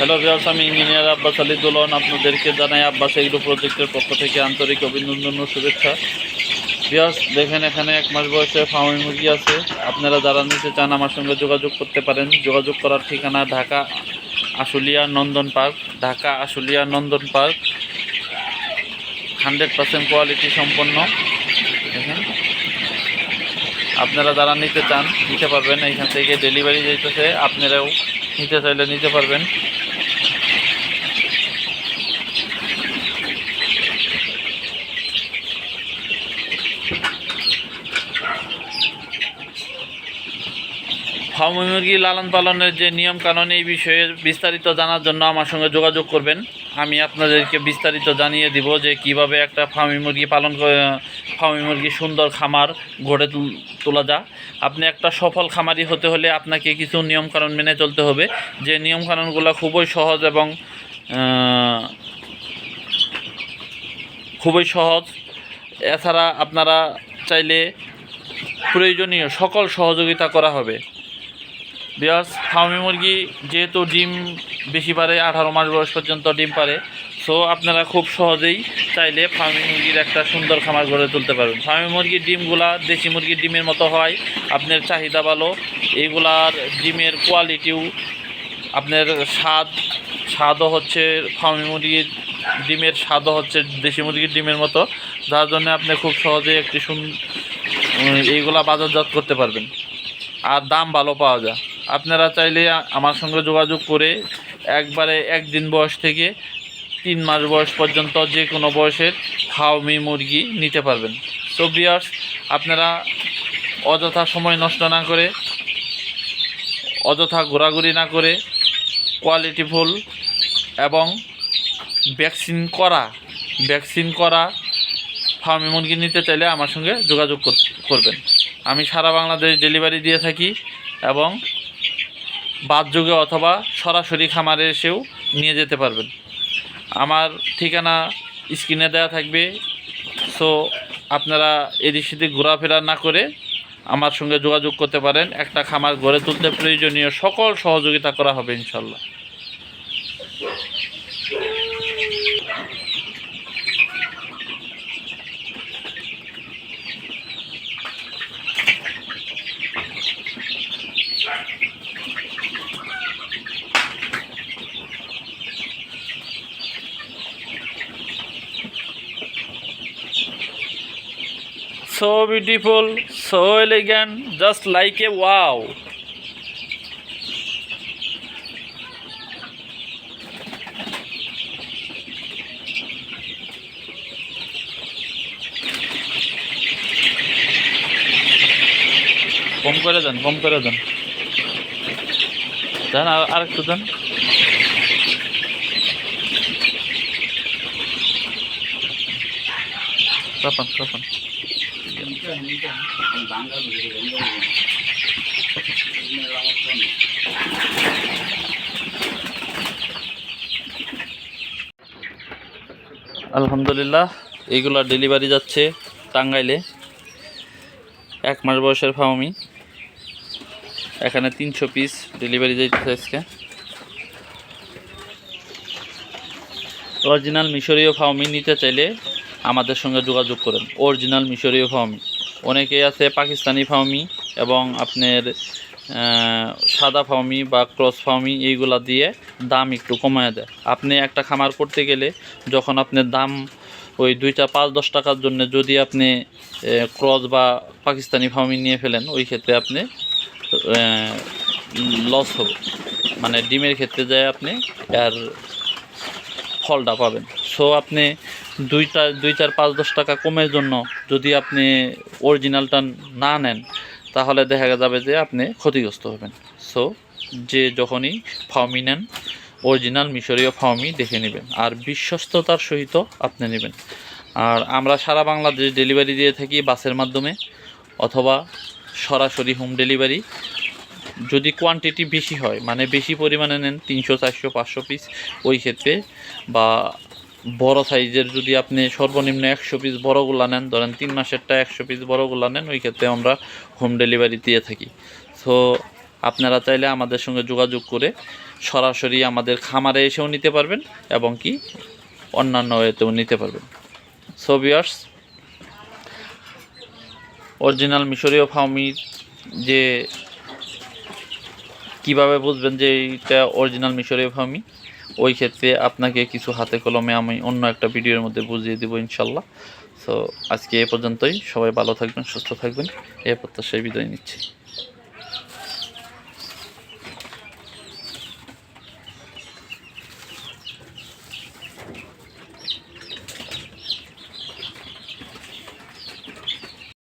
Hello viewers আমি engineer Abbas Ali Dolon. আপনাদেরকে জানাই আব্বাস এগ্রো প্রজেক্টের পক্ষ থেকে আন্তরিক অভিনন্দন ও শুভেচ্ছা। ভিউয়ার্স দেখেন, এখানে এক মাস বয়সে ফার্মি মুরগি আছে। আপনারা যারা নিতে চান আমার সঙ্গে যোগাযোগ করতে পারেন। যোগাযোগ করার ঠিকানা Dhaka Ashulia Nandan park. Dhaka Ashulia Nandan park. Hundred percent quality সম্পন্ন। দেখেন। আপনারা যারা নিতে চান, নিতে পারবেন। এখান থেকে ডেলিভারি যেতেছে আপনারাও নিতে চাইলে নিতে পারবেন। ফার্ম মুরগি লালন পালনের যে নিয়ম কানুন এই বিষয়ে বিস্তারিত জানার জন্য আমার সঙ্গে যোগাযোগ করবেন। আমি আপনাদেরকে বিস্তারিত জানিয়ে দিব যে কীভাবে একটা ফার্মি মুরগি পালন ফার্মি মুরগি সুন্দর খামার গড়ে তুল- যায়। আপনি একটা সফল খামারি হতে হলে আপনাকে কিছু নিয়মকানুন মেনে চলতে হবে। যে নিয়মকানুনগুলো খুবই সহজ এবং খুবই সহজ। এছাড়া আপনারা চাইলে প্রয়োজনীয় সকল সহযোগিতা করা হবে। বিয়ার্স ফার্মি মুরগি যেহেতু ডিম বেশি পারে, আঠারো মাস বয়স পর্যন্ত ডিম পারে সো আপনারা খুব সহজেই চাইলে ফার্মি মুরগির একটা সুন্দর খামার গড়ে তুলতে পারবেন। ফার্মি মুরগির ডিমগুলা দেশি মুরগির ডিমের মতো হয়, আপনার চাহিদা ভালো, এইগুলার ডিমের কোয়ালিটিও আপনার স্বাদ, স্বাদও হচ্ছে ফার্মি মুরগির ডিমের স্বাদও হচ্ছে দেশি মুরগির ডিমের মতো, যার জন্য আপনি খুব সহজেই একটি সুন এইগুলা বাজারজাত করতে পারবেন। আর দাম ভালো পাওয়া যায়। আপনারা চাইলে আমার সঙ্গে যোগাযোগ করে একবারে একদিন বয়স থেকে তিন মাস বয়স পর্যন্ত যে কোনো বয়সের ফাউমি মুরগি নিতে পারবেন। সো বিয়ার্স আপনারা অযথা সময় নষ্ট না করে, অযথা ঘোরাঘুরি না করে কোয়ালিটি কোয়ালিটিফুল এবং ভ্যাকসিন করা ভ্যাকসিন করা ফার্মি মুরগি নিতে চাইলে আমার সঙ্গে যোগাযোগ কর- করবেন। আমি সারা বাংলাদেশ ডেলিভারি দিয়ে থাকি এবং বাদযোগে অথবা সরাসরি খামারে এসেও নিয়ে যেতে পারবেন। আমার ঠিকানা স্ক্রিনে দেওয়া থাকবে। সো আপনারা এদিক সেদিক ঘোরাফেরা না করে আমার সঙ্গে যোগাযোগ করতে পারেন। একটা খামার গড়ে তুলতে প্রয়োজনীয় সকল সহযোগিতা করা হবে ইনশাল্লাহ। So beautiful so elegant just like a wow কম করে দেন কম করে দেন দেন আর আরেকটু দেন চাপান চাপান আলহামদুলিল্লাহ, এইগুলো ডেলিভারি যাচ্ছে টাঙ্গাইলে। এক মাস বয়সের ফার্মি এখানে তিনশো পিস ডেলিভারি যাইতেছে আজকে। অরিজিনাল মিশরীয় ফার্মি নিতে চাইলে আমাদের সঙ্গে যোগাযোগ করেন। অরিজিনাল মিশরীয় ফার্মি অনেকেই আছে পাকিস্তানি ফার্মি এবং আপনার সাদা ফার্মি বা ক্রস ফার্মি এইগুলা দিয়ে দাম একটু কমায় দেয়। আপনি একটা খামার করতে গেলে যখন আপনার দাম ওই দুইটা পাঁচ, দশ টাকার জন্য যদি আপনি ক্রস বা পাকিস্তানি ফার্মি নিয়ে ফেলেন, ওই ক্ষেত্রে আপনি লস হবে। মানে ডিমের ক্ষেত্রে যায় আপনি, আর ফলটা পাবেন। সো আপনি দুইটা দুই চার পাঁচ, দশ টাকা কমের জন্য যদি আপনি অরিজিনালটা না নেন, তাহলে দেখা যাবে যে আপনি ক্ষতিগ্রস্ত হবেন। সো যে যখনই ফার্মি নেন অরিজিনাল মিশরীয় ফার্মি দেখে নেবেন আর বিশ্বস্ততার সহিত আপনি নেবেন। আর আমরা সারা বাংলাদেশ ডেলিভারি দিয়ে থাকি বাসের মাধ্যমে অথবা সরাসরি হোম ডেলিভারি যদি কোয়ান্টিটি বেশি হয় মানে বেশি পরিমাণে নেন তিনশো, চারশো, পাঁচশো পিস ওই ক্ষেত্রে বা বড় সাইজের যদি আপনি সর্বনিম্ন একশো পিস বড়গুলা নেন, ধরেন তিন মাসেরটা একশো পিস বড়গুলা নেন, ওই ক্ষেত্রে আমরা হোম ডেলিভারি দিয়ে থাকি। সো আপনারা চাইলে আমাদের সঙ্গে যোগাযোগ করে সরাসরি আমাদের খামারে এসেও নিতে পারবেন এবং কি অন্যান্য ওয়েতেও নিতে পারবেন। সো ভিউয়ার্স অরিজিনাল মিশরীয় ফার্মির যে কীভাবে বুঝবেন যে এইটা অরিজিনাল মিশরীয় ফার্মি ওই ক্ষেত্রে আপনাকে কিছু হাতে কলমে আমি অন্য একটা ভিডিওর মধ্যে বুঝিয়ে দেবো ইনশাল্লাহ। সো আজকে এ পর্যন্তই। সবাই ভালো থাকবেন, সুস্থ থাকবেন। এ প্রত্যাশায় বিদায় নিচ্ছি।